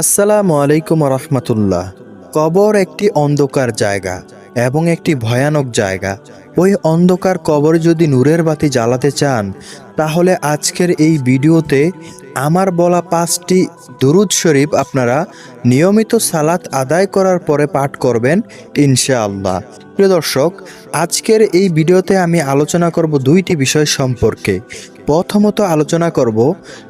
আসসালামু আলাইকুম রহমতুল্লাহ। কবর একটি অন্ধকার জায়গা এবং একটি ভয়ানক জায়গা। ওই অন্ধকার কবর যদি নূরের বাতি জ্বালাতে চান, তাহলে আজকের এই ভিডিওতে আমার বলা পাঁচটি দুরুদ শরীফ আপনারা নিয়মিত সালাত আদায় করার পরে পাঠ করবেন ইনশাআল্লাহ। প্রিয় দর্শক, আজকের এই ভিডিওতে আমি আলোচনা করব দুইটি বিষয় সম্পর্কে। প্রথমত আলোচনা করব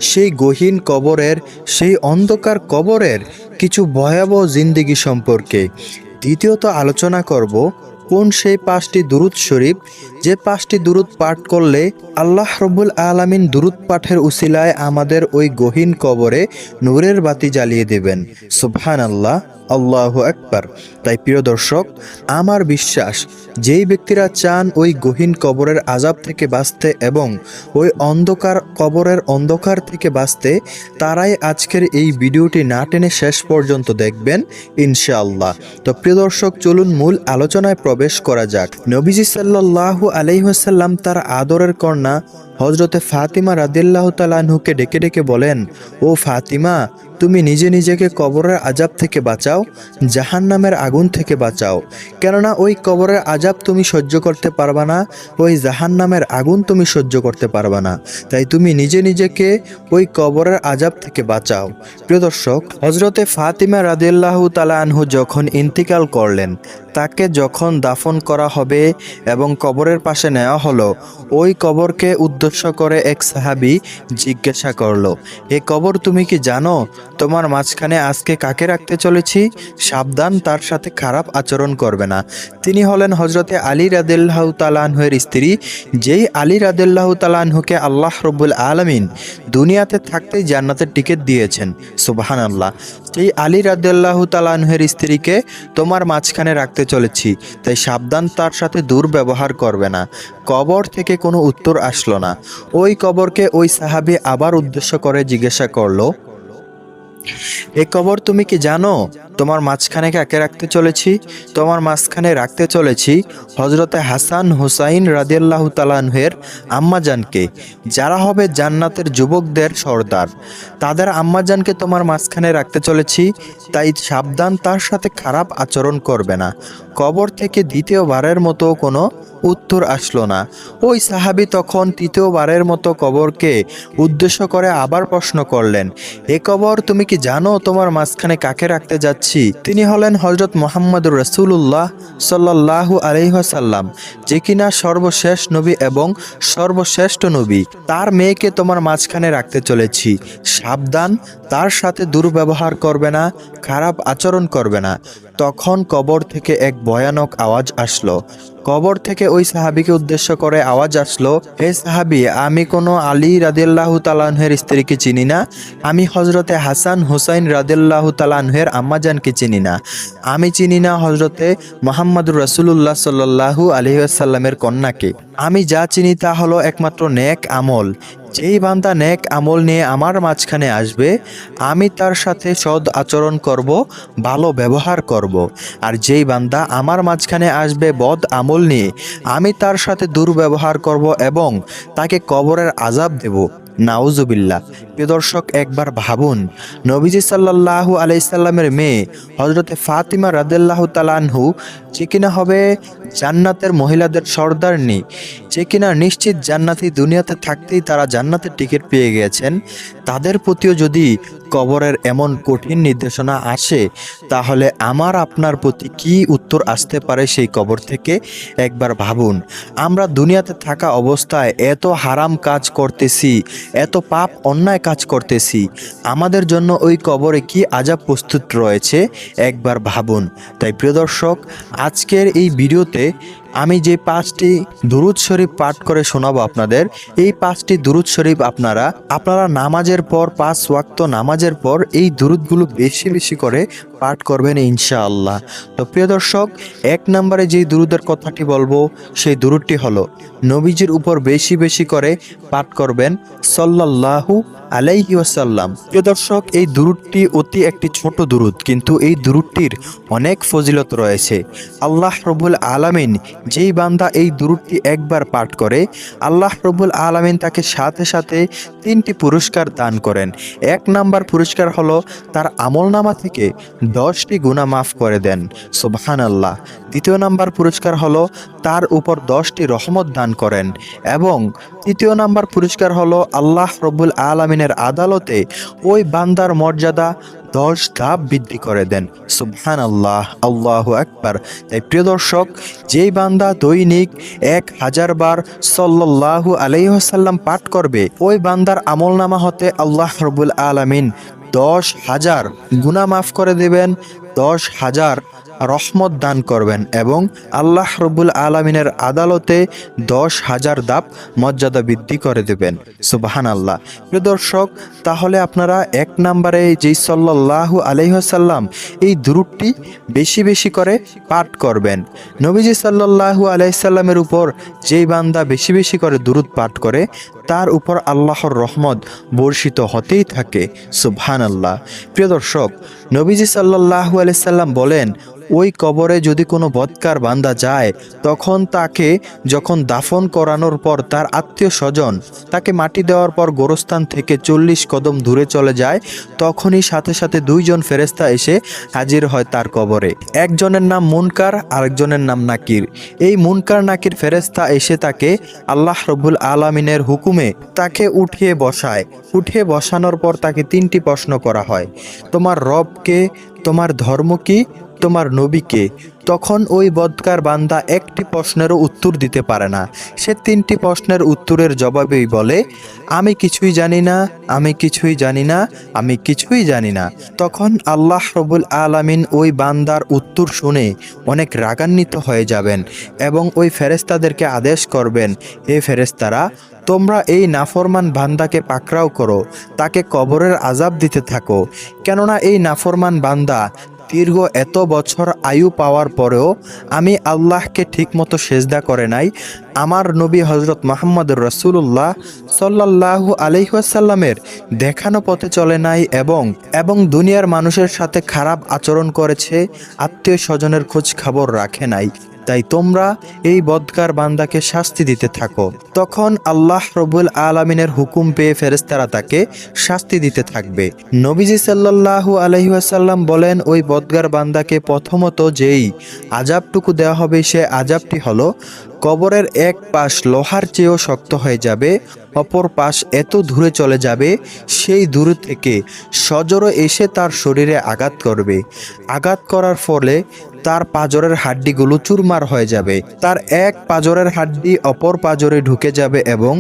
সেই গহীন কবরের, সেই অন্ধকার কবরের কিছু ভয়াবহ জিন্দিগি সম্পর্কে। দ্বিতীয়ত আলোচনা করব কোন সেই পাঁচটি দুরুদ শরীফ? যে পাঁচটি দুরুদ পাঠ করলে আল্লাহ রবুল আলমিন দুরুদ পাঠের উসিলায় আমাদের ওই গহীন কবরে নূরের বাতি জ্বালিয়ে দেবেন। সুবহান আল্লাহ আল্লাহ একবার তাই প্রিয় দর্শক, আমার বিশ্বাস, যেই ব্যক্তিরা চান ওই গহীন কবরের আজাব থেকে বাঁচতে এবং ওই অন্ধকার কবরের অন্ধকার থেকে বাঁচতে, তারাই আজকের এই ভিডিওটি না টেনে শেষ পর্যন্ত দেখবেন, ইনশাআল্লাহ। তো প্রিয় দর্শক, চলুন মূল আলোচনায় প্রবেশ করা যাক। নবীজি সাল্লাল্লাহু আলাইহাসাল্লাম তার আদরের কন্যা হজরতে ফাতিমা রাদিল্লাহ তালাহুকে ডেকে ডেকে বলেন, ও ফাতিমা, তুমি নিজে নিজেকে কবরের আজাব থেকে বাঁচাও জাহান নামের আগুন থেকে বাঁচাও। কেননা ওই কবরের আজাব তুমি সহ্য করতে পারবা না, ওই জাহান নামের আগুন তুমি সহ্য করতে পারবা না। তাই তুমি নিজে নিজেকে ওই কবরের আজাব থেকে বাঁচাও। প্রিয় দর্শক হজরতে ফাতিমা রাদিল্লাহ তালা আনহু যখন ইন্তিকাল করলেন, তাকে যখন দাফন করা হবে এবং কবরের পাশে নেওয়া হলো, ওই কবরকে উদ্দেশ্য করে এক সাহাবি জিজ্ঞাসা করল, এ কবর তুমি কি জানো? তোমার মাঝখানে আজকে কাকে রাখতে চলেছি? সাবধান, তার সাথে খারাপ আচরণ করবে না। তিনি হলেন হজরতে আলী রাদিল্লাহ তালানহের স্ত্রী, যেই আলী রাদিল্লাহ তালানহুকে আল্লাহ রব্বুল আলমিন দুনিয়াতে থাকতেই জান্নাতের টিকিট দিয়েছেন। সুবাহান আল্লাহ সেই আলী রাদিল্লাহ তালানহের স্ত্রীকে তোমার মাঝখানে রাখতে চলেছি, তাই সাবধান, তার সাথে দুর্ব্যবহার করবে না। কবর থেকে কোনো উত্তর আসলো না। ওই কবরকে ওই সাহাবি আবার উদ্দেশ্য করে জিজ্ঞাসা করল, এ কবর তুমি কি জানো? তোমার মাঝখানে কাকে রাখতে চলেছি? তোমার মাঝখানে রাখতে চলেছি হজরতে হাসান হুসাইন রাদিয়াল্লাহ তালানহের আম্মাজানকে। যারা হবে জান্নাতের যুবকদের সর্দার। তাদের আম্মাজানকে তোমার মাঝখানে রাখতে চলেছি, তাই সাবধান, তার সাথে খারাপ আচরণ করবে না। কবর থেকে দ্বিতীয়বারের মতো কোনো উত্তর আসলো না। ওই সাহাবি তখন তৃতীয়বারের মতো কবরকে উদ্দেশ্য করে আবার প্রশ্ন করলেন, এ কবর তুমি কি জানো তোমার মাঝখানে কাকে রাখতে যাচ্ছি? তিনি হলেন হজরত মোহাম্মদুর রসুল্লাহ সাল্লাহু আলহাসাল্লাম যে কিনা সর্বশেষ নবী এবং সর্বশ্রেষ্ঠ নবী। তার মেয়েকে তোমার মাঝখানে রাখতে চলেছি। সাবধান, তার সাথে দুর্ব্যবহার করবে না, খারাপ আচরণ করবে না। তখন কবর থেকে এক ভয়ানক আওয়াজ আসলো। কবর থেকে ওই সাহাবিকে উদ্দেশ্য করে আওয়াজ আসলো, হে সাহাবি, আমি কোনো আলী রাদিল্লাহ তালানহের স্ত্রীকে চিনি না। আমি হজরতে হাসান হুসাইন রাদিল্লাহ তালানহের আম্মাজানকে চিনি না। আমি চিনি না হজরতে মোহাম্মদুর রসুল্লাহ সাল্লাহু আলহিসাল্লামের কন্যাকে। আমি যা চিনি তা হলো একমাত্র নেক আমল। যেই বান্দা নেক আমল নিয়ে আমার মাঝখানে আসবে, আমি তার সাথে সদ আচরণ করব, ভালো ব্যবহার করব। আর যেই বান্দা আমার মাঝখানে আসবে বদ আমল নিয়ে আমি তার সাথে দুর্ব্যবহার করব এবং তাকে কবরের আজাব দেব। নাউজুবিল্লা প্রিয় দর্শক, একবার ভাবুন, নবীজি সাল্লাহ আলাইসাল্লামের মেয়ে হজরতে ফাতিমা রাদেল্লাহ তালানহু যে কিনা হবে জান্নাতের মহিলাদের সর্দার সর্দারনি যে কিনা নিশ্চিত জান্নাতি দুনিয়াতে থাকতেই তারা জান্নাতের টিকিট পেয়ে গিয়েছেন তাদের প্রতিও যদি কবরের এমন কঠিন নির্দেশনা আসে, তাহলে আমার আপনার প্রতি কি উত্তর আসতে পারে সেই কবর থেকে? একবার ভাবুন, আমরা দুনিয়াতে থাকা অবস্থায় এত হারাম কাজ করতেছি, এত পাপ অন্যায় কাজ করতেছি, আমাদের জন্য ওই কবরে কি আজাব প্রস্তুত রয়েছে? একবার ভাবুন। তাই প্রিয় দর্শক, আজকের এই ভিডিওতে de আমি যে পাঁচটি দুরুদ শরীফ পাঠ করে শোনাবো আপনাদের, এই পাঁচটি দুরুদ শরীফ আপনারা আপনারা নামাজের পর, পাঁচ ওয়াক্ত নামাজের পর এই দুরুদগুলো বেশি বেশি করে পাঠ করবেন ইনশাআল্লাহ। তো প্রিয় দর্শক, এক নম্বরে যেই দুরুদের কথাটি বলব, সেই দুরুদটি হলো, নবীজির উপর বেশি বেশি করে পাঠ করবেন সাল্লাল্লাহু আলাইহি ওয়াসাল্লাম। প্রিয় দর্শক, এই দুরুদটি অতি একটি ছোট দুরুদ, কিন্তু এই দুরুদটির অনেক ফজিলত রয়েছে। আল্লাহ রবুল আলামিন যেই বান্দা এই দুরুদটি একবার পাঠ করে, আল্লাহ রবুল আলমিন তাকে সাথে সাথে তিনটি পুরস্কার দান করেন। এক নাম্বার পুরস্কার হলো তার আমলনামা থেকে দশটি গুণা মাফ করে দেন। সুবহান আল্লাহ দ্বিতীয় নাম্বার পুরস্কার হলো তার উপর দশটি রহমত দান করেন এবং তৃতীয় নাম্বার পুরস্কার হলো আল্লাহ রব্বুল আলমিনের আদালতে ওই বান্দার মর্যাদা দশ ধাপ বৃদ্ধি করে দেন। সুবহান আল্লাহ আল্লাহ একবার তাই প্রিয় দর্শক, যেই বান্দা দৈনিক এক হাজার বার সল্লাহু আলাইহাল্লাম পাঠ করবে, ওই বান্দার আমল নামা হতে আল্লাহ রবুল আলমিন দশ হাজার গুণা মাফ করে দেবেন, দশ হাজার রহমত দান করবেন এবং আল্লাহ রবুল আলমিনের আদালতে দশ হাজার দাপ মর্যাদা বৃদ্ধি করে দেবেন। সুবাহান আল্লাহ প্রিয় দর্শক, তাহলে আপনারা এক নম্বরে যেই সাল্লাহু আলহিহাসাল্লাম এই দুরুটটি বেশি বেশি করে পাঠ করবেন। নবীজি সাল্লাহু আলাইসাল্লামের উপর যেই বান্দা বেশি বেশি করে দুরুদ পাঠ করে, তার উপর আল্লাহর রহমত বর্ষিত হতেই থাকে। সুবহান আল্লাহ প্রিয় দর্শক, নবীজি সাল্লাহু আলাইসাল্লাম বলেন ওই কবরে যদি কোনো বৎকার বান্দা যায়, তখন তাকে যখন দাফন করানোর পর তার আত্মীয় স্বজন তাকে মাটি দেওয়ার পর গোরস্থান থেকে চল্লিশ কদম দূরে চলে যায়, তখনই সাথে সাথে দুইজন ফেরেস্তা এসে হাজির হয় তার কবরে। একজনের নাম মুনকার, আরেকজনের নাম নাকির। এই মুনকার নাকির ফেরেস্তা এসে তাকে আল্লাহ রবুল আলমিনের হুকুমে তাকে উঠিয়ে বসায়। উঠিয়ে বসানোর পর তাকে তিনটি প্রশ্ন করা হয়, তোমার রবকে, তোমার ধর্ম কি? তোমার নবীকে, তখন ওই বদকার বান্দা একটি প্রশ্নেরও উত্তর দিতে পারে না। সে তিনটি প্রশ্নের উত্তরের জবাবেই বলে, আমি কিছুই জানি না, আমি কিছুই জানি না, আমি কিছুই জানি না। তখন আল্লাহ রবুল আলামিন ওই বান্দার উত্তর শুনে অনেক রাগান্বিত হয়ে যাবেন এবং ওই ফেরেস্তাদেরকে আদেশ করবেন, হে ফেরেস্তারা তোমরা এই নাফরমান বান্দাকে পাকড়াও করো, তাকে কবরের আজাব দিতে থাকো। কেননা এই নাফরমান বান্দা দীর্ঘ এত বছর আয়ু পাওয়ার পরেও আমি আল্লাহকে ঠিকমতো সেজদা করে নাই। আমার নবী হজরত মোহাম্মদ রসুল্লাহ সাল্লাহু আলহিহাসাল্লামের দেখানো পথে চলে নাই এবং এবং দুনিয়ার মানুষের সাথে খারাপ আচরণ করেছে, আত্মীয় স্বজনের খোঁজ খবর রাখে নাই। তাই তোমরা এই বদকার বান্দাকে শাস্তি দিতে থাকো। তখন আল্লাহ রবুল আলমিনের হুকুম পেয়ে ফেরেস্তারা তাকে শাস্তি দিতে থাকবে। নবীজি সাল্লাহু আলহিহাসাল্লাম বলেন, ওই বদগার বান্দাকে প্রথমত যেই আজাবটুকু দেওয়া হবে, সে আজাবটি হলো কবরের এক পাশ লোহার চেয়েও শক্ত হয়ে যাবে, অপর পাশ এত দূরে চলে যাবে, সেই দূর থেকে সজোরে এসে তার শরীরে আঘাত করবে। আঘাত করার ফলে তার পাজরের হাড্ডিগুলো চুরমার হয়ে যাবে। তার এক পাজরের হাড্ডি অপর পাজরে ঢুকে যাবে এবং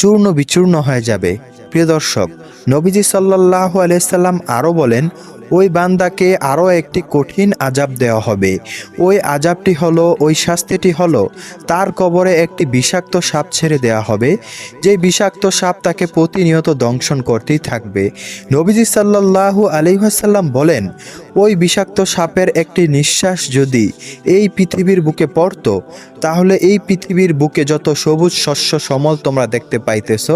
চূর্ণ বিচূর্ণ হয়ে যাবে। প্রিয় দর্শক, নবীজি সাল্লাহ আলাইসাল্লাম আরও বলেন ওই বান্দাকে আরও একটি কঠিন আজাব দেওয়া হবে। ওই আজাবটি হলো, ওই শাস্তিটি হলো, তার কবরে একটি বিষাক্ত সাপ ছেড়ে দেওয়া হবে। যে বিষাক্ত সাপ তাকে প্রতিনিয়ত দংশন করতেই থাকবে। নবীজি সাল্লাল্লাহু আলিহাসাল্লাম বলেন, ওই বিষাক্ত সাপের একটি নিঃশ্বাস যদি এই পৃথিবীর বুকে পড়তো, তাহলে এই পৃথিবীর বুকে যত সবুজ শস্য সমল তোমরা দেখতে পাইতেছ,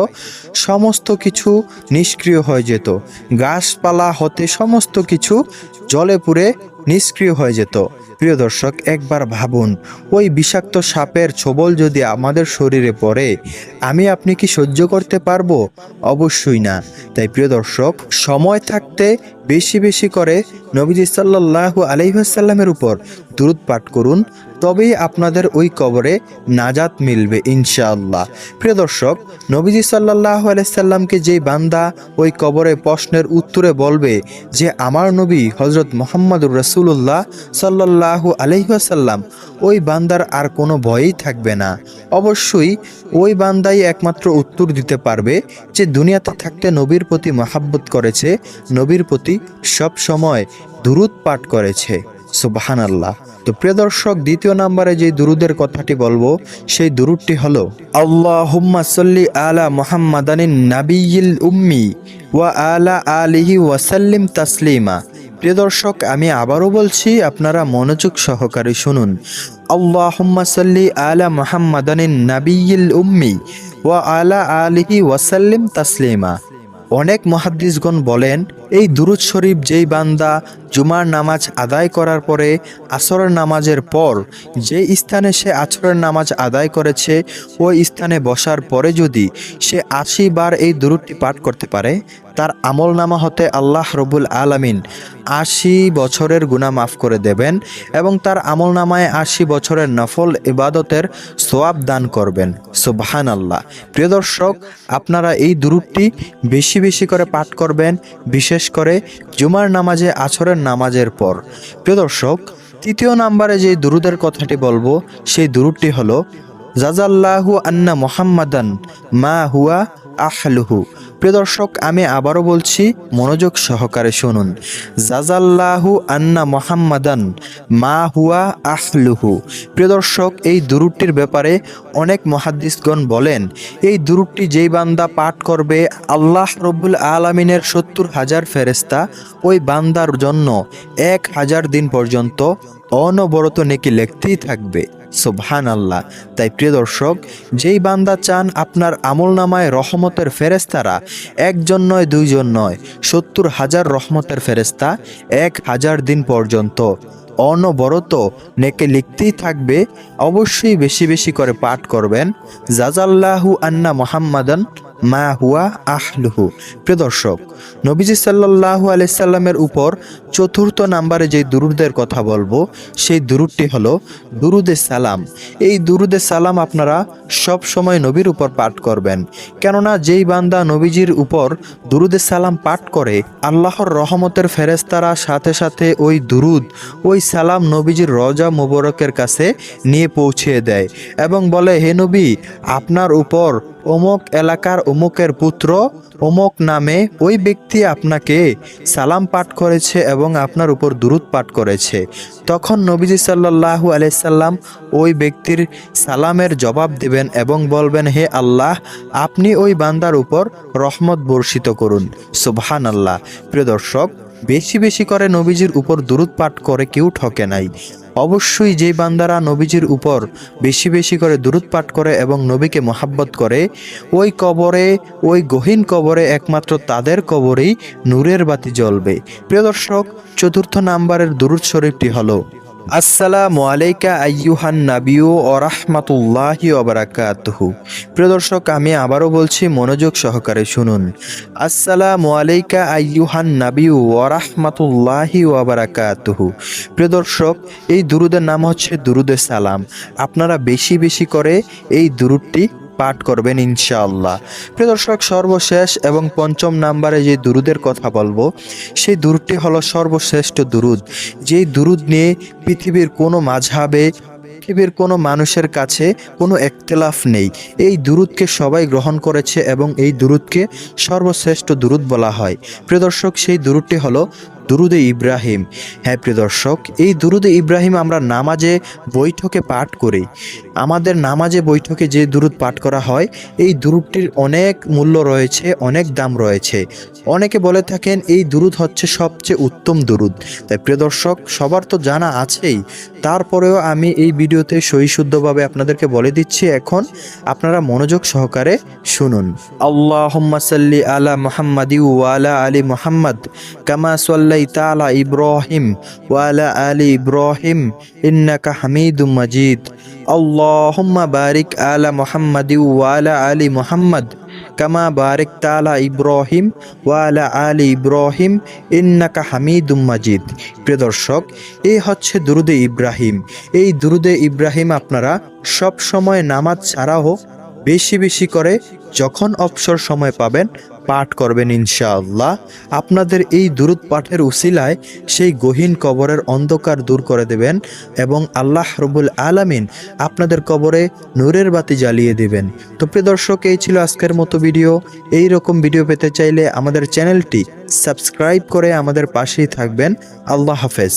সমস্ত কিছু নিষ্ক্রিয় হয়ে যেত। গাছপালা হতে সমস্ত কিছু জলে পুড়ে নিষ্ক্রিয় হয়ে যেত। প্রিয় দর্শক, একবার ভাবুন, ওই বিষাক্ত সাপের ছবল যদি আমাদের শরীরে পড়ে, আমি আপনি কি সহ্য করতে পারব? অবশ্যই না। তাই প্রিয় দর্শক, সময় থাকতে বেশি বেশি করে নবীজি সাল্লাহু আলহিহাসাল্লামের উপর দূরত পাঠ করুন, তবেই আপনাদের ওই কবরে নাজাত মিলবে ইনশাআল্লাহ। প্রিয় দর্শক, নবীজি সাল্লাহ আলাইসাল্লামকে যেই বান্দা ওই কবরে প্রশ্নের উত্তরে বলবে যে, আমার নবী হজরত মোহাম্মদুর রসুল্লাহ সাল্লাহু আলহিহাসাল্লাম ওই বান্দার আর কোনো ভয়ই থাকবে না। অবশ্যই ওই বান্দাই একমাত্র উত্তর দিতে পারবে যে, দুনিয়াতে থাকতে নবীর প্রতি মহাব্বত করেছে, নবীর প্রতি সব সময় দুরুদ পাঠ করেছে। সুবাহান আল্লাহ তো প্রিয় দর্শক, দ্বিতীয় নাম্বারে যে দুরুদের কথাটি বলব, সেই দুরুদটি হলো, আল্লাহুম্মা সাল্লি আলা মুহাম্মাদানিন নাবিয়িল উম্মি ওয়া আলা আলিহি ওয়াসাল্লিম তাসলিমা। প্রিয় দর্শক, আমি আবারও বলছি, আপনারা মনোযোগ সহকারে শুনুন, আল্লাহুম্মা সাল্লি আলা মুহাম্মাদানিন নাবিয়িল উম্মি ওয়া আলা আলিহি ওয়াসাল্লিম তাসলিমা। অনেক মহাদ্দিসগণ বলেন, এই দুরুদ শরীফ যেই বান্দা জুমার নামাজ আদায় করার পরে আসরের নামাজের পর যে স্থানে সে আসরের নামাজ আদায় করেছে, ওই স্থানে বসার পরে যদি সে আশি বার এই দুরুদটি পাঠ করতে পারে তার আমল নামা হতে আল্লাহ রবুল আলামিন আশি বছরের গুণা মাফ করে দেবেন এবং তার আমল নামায় আশি বছরের নফল ইবাদতের সোয়াব দান করবেন। সুবহান আল্লাহ প্রিয় দর্শক, আপনারা এই দুরুদটি বেশি বেশি করে পাঠ করবেন, বিশেষ করে জুমার নামাজে আছরের নামাজের পর। প্রিয় দর্শক, তৃতীয় নাম্বারে যে দুরুদের কথাটি বলব, সেই দুরুদটি হলো জাজাল্লাহু আন্না মোহাম্মাদান মা হুয়া আহলুহু। প্রিয় দর্শক, আমি আবারও বলছি, মনোযোগ সহকারে শুনুন। জাজাল্লাহু আন্না মোহাম্মাদান মা হুয়া আহলুহু। প্রিয় দর্শক, এই দুরুদটির ব্যাপারে অনেক মহাদ্দিসগণ বলেন, এই দুরুদটি যেই বান্দা পাঠ করবে, আল্লাহ রব্বুল আলমিনের সত্তর হাজার ফেরেস্তা ওই বান্দার জন্য এক হাজার দিন পর্যন্ত অনবরত নেকি লিখতেই থাকবে। সোবহান আল্লাহ তাই প্রিয় দর্শক, যেই বান্দা চান আপনার আমল নামায় রহমতের ফেরেস্তারা একজন নয়, দুইজন নয়, সত্তর হাজার রহমতের ফেরেস্তা এক হাজার দিন পর্যন্ত অনবরত নেকে লিখতেই থাকবে, অবশ্যই বেশি বেশি করে পাঠ করবেন। জাজাল্লাহু আন্না মোহাম্মদান মা হুয়া আহলুহু। প্রিয় দর্শক, নবীজি সাল্লাল্লাহু আলাইসাল্লামের উপর চতুর্থ নাম্বারে যে দুরুদের কথা বলব, সেই দুরুদটি হলো দুরুদে সালাম। এই দুরুদে সালাম আপনারা সব সময় নবীর উপর পাঠ করবেন। কেননা যেই বান্দা নবীজির উপর দুরুদে সালাম পাঠ করে, আল্লাহর রহমতের ফেরেস্তারা সাথে সাথে ওই দুরুদ, ওই সালাম নবীজির রজা মোবারকের কাছে নিয়ে পৌঁছে দেয় এবং বলে, হে নবী, আপনার উপর অমুক এলাকার অমুকের পুত্র, অমুক নামে ওই ব্যক্তি আপনাকে সালাম পাঠ করেছে এবং আপনার উপর দুরুদ পাঠ করেছে। তখন নবীজি সাল্লাল্লাহু আলাইসাল্লাম ওই ব্যক্তির সালামের জবাব দেবেন এবং বলবেন, হে আল্লাহ, আপনি ওই বান্দার উপর রহমত বর্ষিত করুন। সুবহান আল্লাহ প্রিয় দর্শক বেশি বেশি করে নবীজির উপর দুরুদ পাঠ করে কেউ ঠকে নাই। অবশ্যই যে বান্দারা নবীজির উপর বেশি বেশি করে দুরুদ পাঠ করে এবং নবীকে মোহাব্বত করে, ওই কবরে, ওই গহীন কবরে একমাত্র তাদের কবরেই নূরের বাতি জ্বলবে। প্রিয় দর্শক, চতুর্থ নাম্বারের দুরুদ শরীফটি হলো আসসালামু আলাইকা আইয়ুহান নাবিউ ও রাহমাতুল্লাহি ওবারাকাতুহু প্রিয় দর্শক, আমি আবারও বলছি, মনোযোগ সহকারে শুনুন। আসসালামু আলাইকা আইয়ুহান নাবিউ ও রাহমাতুল্লাহি ওবারাকাতুহু প্রিয় দর্শক, এই দুরুদের নাম হচ্ছে দুরুদে সালাম। আপনারা বেশি বেশি করে এই দুরুদটি পাঠ করবেন ইনশাআল্লাহ। প্রিয় দর্শক, সর্বশেষ এবং পঞ্চম নাম্বারে যে দুরুদের কথা বলব, সেই দুরুদটি হলো সর্বশ্রেষ্ঠ দুরুদ। যেই দুরুদ নিয়ে পৃথিবীর কোনো মাঝহাবে, পৃথিবীর কোনো মানুষের কাছে কোনো একতলাফ নেই। এই দুরুদকে সবাই গ্রহণ করেছে এবং এই দুরুদকে সর্বশ্রেষ্ঠ দুরুদ বলা হয়। প্রিয় দর্শক, সেই দুরুদটি হলো দুরুদে ইব্রাহিম। হ্যাঁ প্রিয় দর্শক, এই দুরুদে ইব্রাহিম আমরা নামাজে, বৈঠকে পাঠ করি। আমাদের নামাজে, বৈঠকে যে দুরুদ পাঠ করা হয়, এই দুরুদটির অনেক মূল্য রয়েছে, অনেক দাম রয়েছে। অনেকে বলে থাকেন, এই দুরুদ হচ্ছে সবচেয়ে উত্তম দুরুদ। তাই, প্রিয় দর্শক, সবার তো জানা আছেই। তারপরেও আমি এই ভিডিওতে সহিশুদ্ধভাবে আপনাদেরকে বলে দিচ্ছি এখন, আপনারা মনোযোগ সহকারে শুনুন। আল্লাহ সাল্লি আলা মোহাম্মদি ওয়ালা আলী মোহাম্মদ, কামা সাল্লাইতা আলা ইব্রাহিম ওয়ালা আলী ইব্রাহিম ইন্নাকা হামিদুম মাজিদ আল্লাহুম্মা বারিক আলা মোহাম্মদি ওয়ালা আলী মোহাম্মদ কামা বারিক তালা ইব্রাহিম ওয়ালা আলী ইব্রাহিম ইন্নাকা হামিদুম মাজিদ প্রিয় দর্শক এই হচ্ছে দুরুদে ইব্রাহিম। এই দুরুদে ইব্রাহিম আপনারা সব সময় নামাজ ছাড়াও বেশি বেশি করে যখন অবসর সময় পাবেন, পাঠ করবেন ইনশাআল্লাহ। আপনাদের এই দুরুদ পাঠের উসিলায় সেই গহীন কবরের অন্ধকার দূর করে দেবেন এবং আল্লাহ রবুল আলামিন আপনাদের কবরে নূরের বাতি জ্বালিয়ে দেবেন। তো প্রিয় দর্শক, এই ছিল আজকের মতো ভিডিও। এই রকম ভিডিও পেতে চাইলে আমাদের চ্যানেলটি সাবস্ক্রাইব করে আমাদের পাশেই থাকবেন। আল্লাহ হাফেজ।